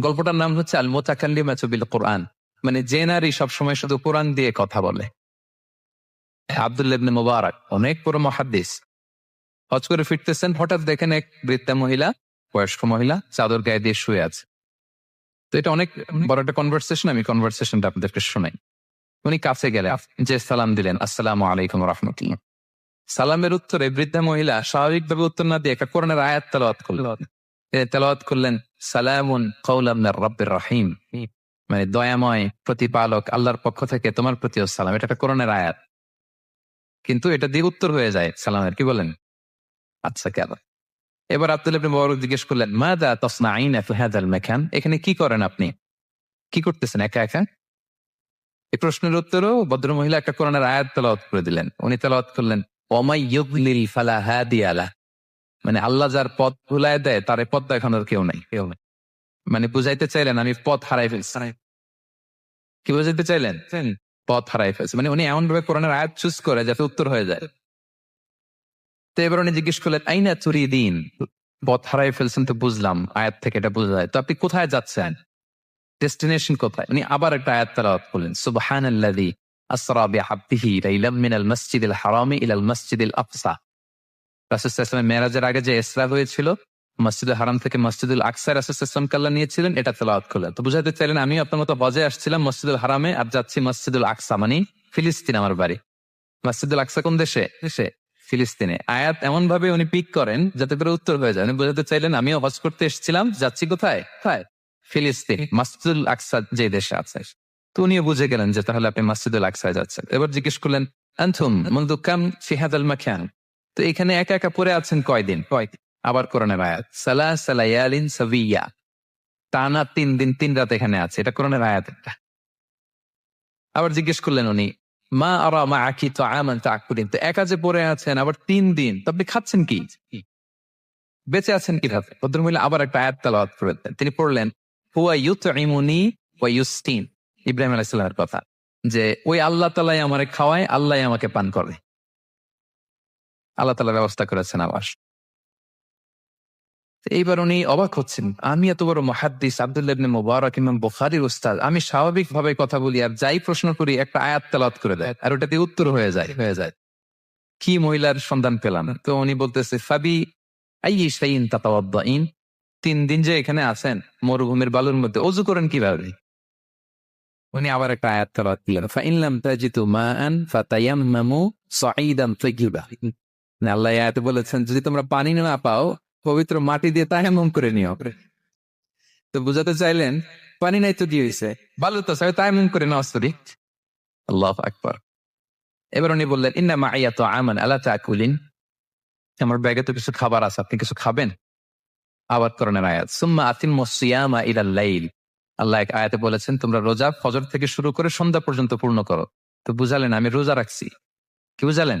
গল্পটার নাম হচ্ছে আল মোতাকাল্লিম বিল কোরআন। মানে যে নারী সবসময় শুধু কোরআন দিয়ে কথা বলে। আব্দুল্লাহ ইবনে মোবারক, অনেক বড় মহাদ্দিস। হজ করে ফিরতেছেন, হঠাৎ দেখেন এক বৃদ্ধা মহিলা, বয়স্ক মহিলা, চাদর গায়ে দিয়ে শুয়ে আছে। তো এটা অনেক বড় একটা কনভারসেশন আমি কনভারসেশনটা আপনাদেরকে শোনাই। উনি কাছে গেলে যে সালাম দিলেন, আসসালামু আলাইকুম রহমতুল্লাহ। সালামের উত্তরে বৃদ্ধা মহিলা স্বাভাবিকভাবে উত্তর না দিয়ে একটা কোরআনের আয়াত তেলাওয়াত করলেন। তেলাওয়াত করলেন সালামুন রব্বের রহিম। মানে দয়াময় প্রতিপালক আল্লাহর পক্ষ থেকে তোমার প্রতিও সালাম। এটা একটা আয়াত। কিন্তু এটা দিয়ে উত্তর হয়ে যায় সালামের। কি বলেন? আচ্ছা কেন? এবার আব্দুল ইবনে মুবারক জিজ্ঞেস করলেন মা দা তসনা আইনা হাদাল মাকান? এখানে কি করেন আপনি? কি করতেছেন একা একা? এই প্রশ্নের উত্তরও ভদ্র মহিলা একটা কোরআনের আয়াত তেলাওয়াত করে দিলেন। উনি তেলাওয়াত করলেন ওমাই ইউদলিল ফালা হাদিয়ালা মানে আল্লাহ যার পথ ভুলায় দেয় তার এই পথ দেখানোর কেউ নাই কেউ নাই। মানে বুঝাইতে চাইলেন আমি পথ হারাই ফেলছি। কি বুঝাইতে চাইলেন? পথ হারাই ফেলছে। মানে উনি এমন ভাবে কোরআনের আয়াত চুজ করে যাতে উত্তর হয়ে যায়। তো এবার উনি জিজ্ঞেস করলেন আইনা চুরি দিন? পথ হারাই ফেলছেন তো বুঝলাম আয়াত থেকে এটা বোঝা যায়। তো আপনি কোথায় যাচ্ছেন? ডেস্টিনেশন কোথায়? উনি আবার একটা আয়াত তালাওয়াত করলেন সুবহানাল্লাযী আসরা বিআবদিহি লাইলাম মিনাল মাসজিদিল হারামি ইলাল মাসজিদিল আকসা। সাল্লাল্লাহু মেরাজের আগে যে ইসরা হয়েছিল, মসজিদুল হারাম থেকে মসজিদুল আকসা সাল্লাল্লাহু কাল্লা নিয়েছিলেন, এটা তেলাওয়াত করলেন। তো বুঝাতে চাইলেন আমি আপনার মতো হজে আসছিলাম মসজিদুল হারামে, আর যাচ্ছি মসজিদুল আকসা মানে ফিলিস্তিন আমার বাড়ি। মসজিদুল আকসা কোন দেশে? দেশে, ফিলিস্তিনে। আয়াত এমন ভাবে উনি পিক করেন, যাতে করে উত্তর হয়ে যায়। উনি বোঝাতে চাইলেন, আমিও হজ করতে এসেছিলাম, যাচ্ছি কোথায়? কোথায়? ফিলিস্তিন, মসজিদুল আকসা যে দেশে আছে। তো উনিও বুঝে গেলেন যে তাহলে আপনি মসজিদুল আকসায় যাচ্ছেন। এবার জিজ্ঞেস করলেন আনথুম মন্দু কাম ফিহাদাল মাখান তো এখানে একা একা পড়ে আছেন কয়দিন? কয়দিন আবার কোরআনের আয়াত। সালা সালায়ালিন সাবিয়া। টানা তিন দিন, তিন রাত এখানে আছে। এটা কোরআনের আয়াত একটা। আবার জিজ্ঞেস করলেন উনি, মা আরা মা আকি তো আমান তাকুরিন তো একা যে পড়ে আছেন, আবার তিন দিন, তো আপনি খাচ্ছেন কি? বেঁচে আছেন কীভাবে? ভদ্রমহিলা আবার একটা আয়াত তালাওয়াত করে দেন তিনি পড়লেন, হুয়া ইউত ইমুনি ওয়া ইউস্তিন। ইব্রাহিম আলাইসাল্লামের কথা। যে, ওই আল্লাহ তালাই আমারে খাওয়ায়, আল্লাহ আমাকে পান করে। আল্লাহ তালা ব্যবস্থা করেছেন আবাস এইবার উনি অবাক হচ্ছেন। আমি এত বড় মহাদ্দিস আবদুল্লাবনে মোবারক ইমাম বুখারির উস্তাদ। আমি স্বাভাবিক ভাবে কথা বলি আর যাই প্রশ্ন করি একটা আয়াত তেলাত করে দেয় আর ওটাতে উত্তর হয়ে যায়। হয়ে যায়। কি মহিলার সন্ধান পেলাম? তো উনি বলতেছে ফাবি আই শাইন তাতাওয়াদ্দাইন। তিন দিন যে এখানে আছেন মরুভূমির বালুর মধ্যে। অজু করেন কীভাবে? উনি আবার একটা আয়াত তেলাওয়াত দিলেন ফাইনলাম তাজিতু মাআন ফাতায়াম্মামু সাঈদান তাইয়িবা আল্লাহ আয়াতে বলেছেন যদি তোমরা পানি না পাও পবিত্র মাটি দিয়ে তায়াম্মম করে নিও। তো বুঝাতে চাইলেন পানি নাই তো কি হয়েছে বালু তো সাথে তায়াম্মম করে নাও সরি। আল্লাহ আকবার। এবার উনি বললেন ইন্না মাইয়া তো আমান আল্লাহ তাকুলিন। আমার ব্যাগে তো কিছু খাবার আছে আপনি কিছু খাবেন? আবার করণের আয়াত সুম্মা আতিম মসিয়ামা ইলাল লাইল। আল্লাহ এক আয়াতে বলেছেন তোমরা রোজা ফজর থেকে শুরু করে সন্ধ্যা পর্যন্ত পূর্ণ করো। তো বুঝালেন আমি রোজা রাখছি। কি বুঝালেন?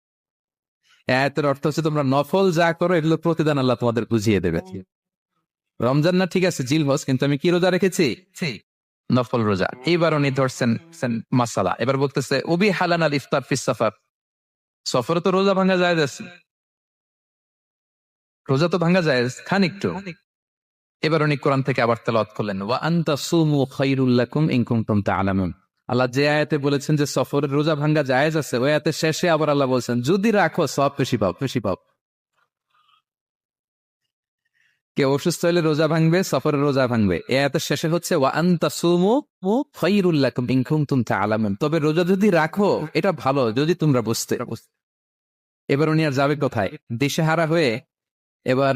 আয়াতের অর্থ হচ্ছে তোমরা নফল যা করো এগুলো প্রতিদান আল্লাহ তোমাদের বুঝিয়ে দেবে। রমজান না ঠিক আছে জিল হজ কিন্তু আমি কি রোজা রেখেছি? নফল রোজা। এইবার উনি ধরছেন মাসালা। এবার বলতেছে উবি হালান আল ইফতার ফিস সফর। সফরে তো রোজা ভাঙ্গা যায় যাচ্ছে রোজা তো ভাঙা যায় খান একটু। এবার উনি কোরআন থেকে আবার তেলাওয়াত করলেন ওয়া আনতা সুমু খায়রুল লাকুম ইন কুনতুম তা'লামুন আল্লাহ যে আয়াতে বলেছেন যে সফরের রোজা ভাঙ্গা জায়েজ আছে, ওই আয়াতে শেষে আবার আল্লাহ বলছেন, যদি রাখো, সব বেশি পাও বেশি পাও। কে অসুস্থ হলে রোজা ভাঙবে, সফরের রোজা ভাঙবে। এ আয়াতের শেষে হচ্ছে তবে রোজা যদি রাখো, এটা ভালো, যদি তোমরা বুঝতে। এবার উনি আর যাবে কোথায়? দেশে হারা হয়ে এবার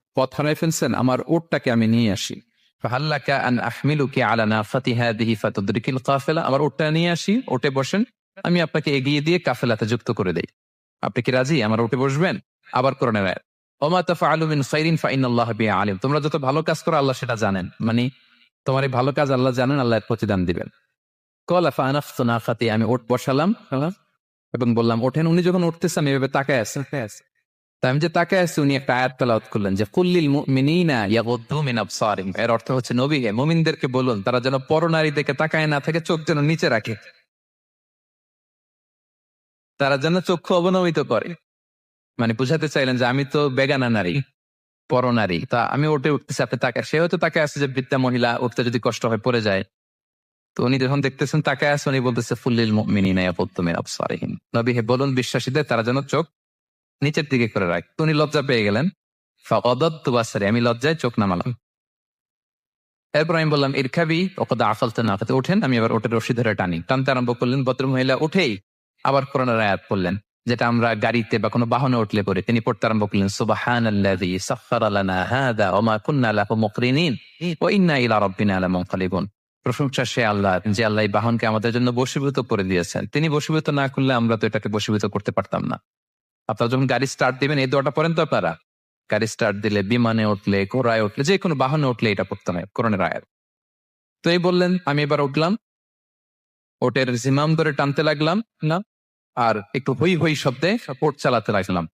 পথ হারাই ফেলছেন, আমার ওটটাকে আমি নিয়ে আসি। আন আহমিলুকি আলা নাফাতি হাদিহি ফাতুদরিকিল কাফেলা। আমার ওটটা নিয়ে আসি ওটে বসেন, আমি আপনাকে এগিয়ে দিয়ে কাফেলাতে যুক্ত করে দেই। আপনি কি রাজি? আমার ওটে বসবেন? আবার কোরআনের আয়াত ওমা তাফআলু মিন খাইরিন ফাইনাল্লাহ বিহি আলিম তোমরা যত ভালো কাজ করো, আল্লাহ সেটা জানেন। মানে তোমার এই ভালো কাজ আল্লাহ জানেন, আল্লাহ প্রতিদান দিবেন। কলা ফানাফতু নাফাতি, আমি ওট বসালাম, এবং বললাম, ওঠেন, উনি যখন উঠতেছে, আমি এভাবে তাকায় আছে। তা আমি যে তাকায় আছি উনি একটা আয়াত করলেন যে কুল্লিল মিন এর অর্থ হচ্ছে, নবী হে বলুন, তারা যেন পরনারী দিকে তাকায় না থাকে, চোখ যেন নিচে রাখে। তারা যেন চক্ষু অবনমিত করে। মানে বুঝাতে চাইলেন যে, আমি তো বেগানা নারী, পরনারী। তা আমি ওটে উঠতেছি, আপনি তাকে সে হয়তো তাকে আছে যে, বৃদ্ধা মহিলা, উঠতে যদি কষ্ট হয়, পড়ে যায়। তো উনি যখন দেখতেছেন তাকে আছে, উনি বলতেছে ফুল্লিল মুমিনিনা ইয়াগুদ্দু মিন আবসারিহিম। নবী হে বলুন, বিশ্বাসীদের, তারা যেন চোখ নিচের দিকে করে রাখ। উনি লজ্জা পেয়ে গেলেন। আমি লজ্জায় চোখ নামালাম। এরপর আমি বললাম ইরখাবি ওকদা আফালতে না খাতে ওঠেন। আমি এবার ওটের রশি ধরে টানি। টানতে আরম্ভ করলেন ভদ্র মহিলা উঠেই আবার কোরআনের আয়াত পড়লেন, যেটা আমরা গাড়িতে বা কোনো বাহনে উঠলে পরে তিনি পড়তে আরম্ভ করলেন, সুবহানাল্লাযী সাখখারা লানা হাযা ওয়া কুন্না লাহু মুকরিনিন ওয়া ইন্না ইলা রাব্বিনা লামুনকালিবুন। প্রশংসা সে আল্লাহ, যে আল্লাহ বাহনকে আমাদের জন্য বশীভূত করে দিয়েছেন। তিনি বশীভূত না করলে আমরা তো এটাকে বশীভূত করতে পারতাম না। আপনারা যখন গাড়ি স্টার্ট দিবেন, এই দোয়াটা পড়েন তো আপনারা। গাড়ি স্টার্ট দিলে বিমানে উঠলে, ঘোড়ায় উঠলে, যে কোনো বাহনে উঠলে এটা পড়তে হয় কোরআনের আয়াত। তো এই বললেন, আমি এবার উঠলাম। ওটের জিমাম ধরে টানতে লাগলাম, না? আর একটু হই হই শব্দে ওট চালাতে লাগলাম,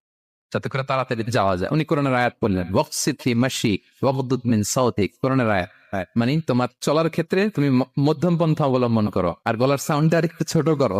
যাতে করে তাড়াতাড়ি যাওয়া যায়। উনি কোরআনের আয়াত বললেন ওয়াকসিথি মাসি ওয়াকদুদ মিন সাউথিক কোরআনের আয়াত মানে তোমার চলার ক্ষেত্রে তুমি মধ্যম পন্থা অবলম্বন করো, আর গলার সাউন্ডটা আর একটু ছোট করো।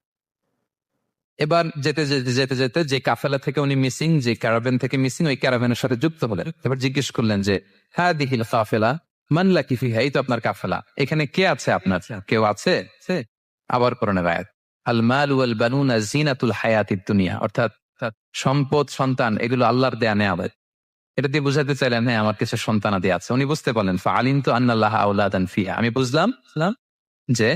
এবার যেতে যেতে যেতে যেতে যে কাফেলা থেকে উনি মিসিং যে ক্যারাভেন থেকে মিসিং ওই ক্যারাভেনের সাথে যুক্ত হলেন। এবার জিজ্ঞেস করলেন যে হ্যাঁ দিহিল কাফেলা মানলা কিফি হ্যাঁ তো আপনার কাফেলা। এখানে কে আছে আপনার? কেউ আছে? আবার কোরআনের আয়াত। আল মাল ওয়াল জিনাতুল দুনিয়া। অর্থাৎ সম্পদ, সন্তান, এগুলো আল্লাহর দেয়া নেয়ামত। এটা দিয়ে বুঝাতে চাইলেন হ্যাঁ আমার কিছু সন্তানাদি আছে। উনি বুঝতে পারলেন ফালিন তো আন্নাল্লাহ আউলাদান ফিয়া আমি বুঝলাম। যে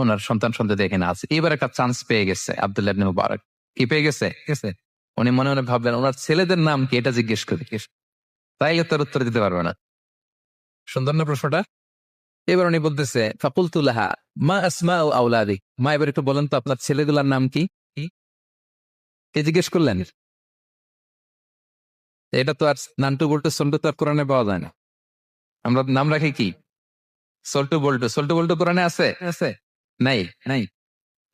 ওনার সন্তান সন্ততি এখানে আছে। এবার একটা চান্স পেয়ে গেছে, আব্দুল্লাহ মুবারক। কি পেয়ে গেছে? গেছে উনি মনে মনে ভাবলেন, ওনার ছেলেদের নাম কি? এটা জিজ্ঞেস করি তাই তার উত্তর দিতে পারবে না। সুন্দর না প্রশ্নটা? এবার উনি বলতেছে ফাকুলতুল্লাহা মা আসমা ও আউলাদি মা, এবার একটু বলেন তো, আপনার ছেলেগুলার নাম কি? কি? জিজ্ঞেস করলেন? এটা তো আর নান্টু বল্টু সল্টু তো আর কোরআনে পাওয়া যায় না। আমরা নাম রাখি কি? সল্টু বল্টু সল্টু বল্টু কোরআনে আছে? আছে। নাই নাই।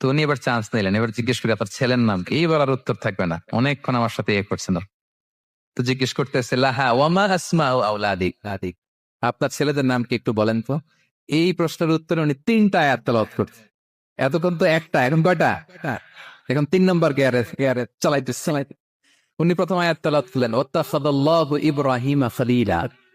তো উনি এবার চান্স নিলেন এবার জিজ্ঞেস করি আপনার ছেলের নাম কি? এইবার আর উত্তর থাকবে না। অনেকক্ষণ আমার সাথে ইয়ে করছেন তো জিজ্ঞেস করতেছে লাহা ওয়ামা আসমা আউলাদিক আদিক আপনার ছেলেদের নাম কি একটু বলেন তো? এই প্রশ্নের উত্তরে উনি তিনটা আয়াত তেলাওয়াত করছে। এতক্ষণ তো একটা এখন কয়টা? এখন তিন নম্বর গিয়ারে গিয়ারে চালাইতে চালাইতে উনি প্রথম আয়াত তেলাওয়াত করলেন ওত্তাখাদাল্লাহু ইব্রাহিমা খলিলা।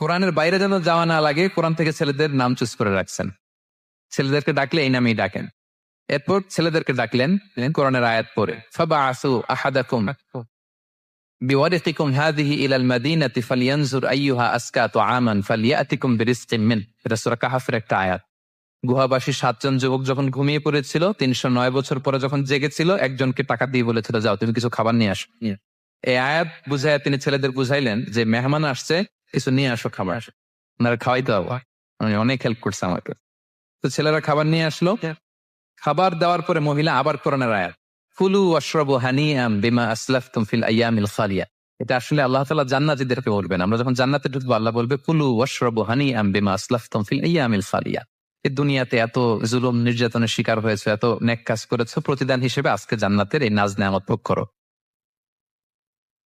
কোরআনের বাইরে যেন যাওয়া না লাগে কোরআন থেকে ছেলেদের নাম চুজ করে রাখছেন ছেলেদেরকে ডাকলে এই নামেই ডাকেন এরপর ছেলেদেরকে ডাকলেন কোরআনের আয়াত পরে ফাবা আসু আহাদাকুম بورقكم هذه إلى المدينة فلينظر أيها أزكى طعاما فليأتكم برزق منه এটা সূরা কাহাফের একটা আয়াত গুহাবাসী সাতজন যুবক যখন ঘুমিয়ে পড়েছিল তিনশো নয় বছর পরে যখন জেগেছিল একজনকে টাকা দিয়ে বলেছিল যাও তুমি কিছু খাবার নিয়ে আসো এই আয়াত বুঝায় তিনি ছেলেদের বুঝাইলেন যে মেহমান আসছে কিছু নিয়ে আসো খাবার। ওনারা খাওয়াইতে হবে। উনি অনেক হেল্প করছে আমাকে। তো ছেলেরা খাবার নিয়ে আসলো। খাবার দেওয়ার পরে মহিলা আবার কোরআনের আয়াত। ফুলু অশ্রবু হানিয়াম বিমা আসলাফতুম ফিল আইয়ামিল খালিয়া। এটা আসলে আল্লাহ তাআলা জান্নাতীদেরকে বলবেন। আমরা যখন জান্নাতে ঢুকবো, আল্লাহ বলবে ফুলু অশ্রবু হানিয়াম বিমা আসলাফতুম ফিল আইয়ামিল খালিয়া। এই দুনিয়াতে এত জুলুম, নির্যাতনের শিকার হয়েছে, এত নেক কাজ করেছ, প্রতিদান হিসেবে আজকে জান্নাতের এই নাজ নেয়ামত ভোগ করো।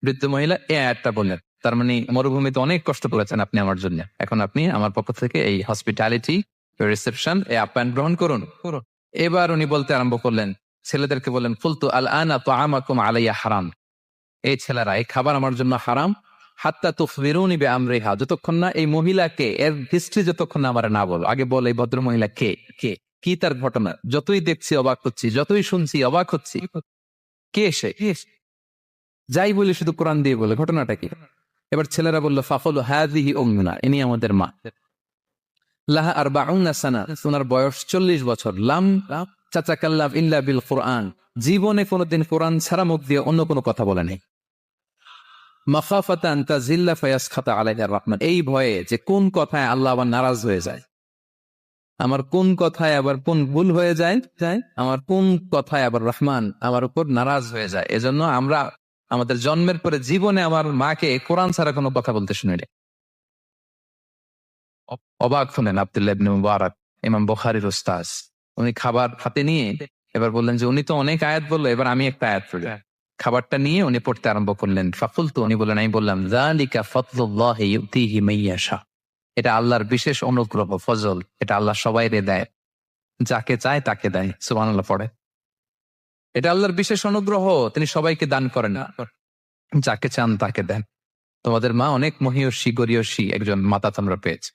বৃদ্ধ মহিলা এ আয়াতটা বললেন। তার মানে মরুভূমিতে অনেক কষ্ট করেছেন আপনি আমার জন্য। এখন আপনি আমার পক্ষ থেকে এই হসপিটালিটি রিসেপশন এই আপ্যায়ন গ্রহণ করুন। এবার উনি বলতে আরম্ভ করলেন, ছেলেদেরকে বললেন ফুলতু আল আনা তো আমাকুম আলাইয়া হারাম। এই ছেলেরা, এই খাবার আমার জন্য হারাম। হাত্তা তো ফিরুনি বে যতক্ষণ না এই মহিলাকে, এর হিস্ট্রি যতক্ষণ না আমার না বলো, আগে বল এই ভদ্র মহিলা কে? কে? কি তার ঘটনা? যতই দেখছি অবাক হচ্ছি, যতই শুনছি অবাক হচ্ছি। কে সে? যাই বলি শুধু কোরআন দিয়ে বলে, ঘটনাটা কি? এবার ছেলেরা বলল, ফাফল হাদিহি ওমনা ইনি আমাদের মা। লাহা আর সানা ওনার বয়স চল্লিশ বছর। লাম চাচা কাল্লাভ ইল্লা বিল কোরআন। জীবনে কোনোদিন কোরআন ছাড়া মুখ দিয়ে অন্য কোনো কথা বলে নেই। মাখাফাতান তাজিল্লা ফায়াস খাতা আলাইহা রহমান। এই ভয়ে যে কোন কথায় আল্লাহ আবার নারাজ হয়ে যায়? আমার কোন কথায় আবার কোন ভুল হয়ে যায়? আমার কোন কথায় আবার রহমান আমার উপর নারাজ হয়ে যায়? এজন্য আমরা আমাদের জন্মের পরে জীবনে আমার মাকে কোরআন ছাড়া কোনো কথা বলতে শুনিনি। অবাক শুনেন আব্দুল্লাহ ইবনে মুবারক ইমাম বখারির ওস্তাজ উনি খাবার হাতে নিয়ে এবার বললেন যে উনি তো অনেক আয়াত বলল এবার আমি একটা আয়াত পড়ি। খাবারটা নিয়ে উনি পড়তে আরম্ভ করলেন। ফাকুল তো উনি বললেন আমি বললাম জালিকা ফতলুল্লাহি ইউতিহি মাইয়াশা এটা আল্লাহর বিশেষ অনুগ্রহ ফজল। এটা আল্লাহ সবাই রে দেয়। যাকে চায় তাকে দেয়। সুবহানাল্লাহ পড়ে এটা আল্লাহর বিশেষ অনুগ্রহ, তিনি সবাইকে দান করেন। না যাকে চান তাকে দেন। তোমাদের মা অনেক মহিয়সী, গরিয়সী একজন মাতা তোমরা পেয়েছে।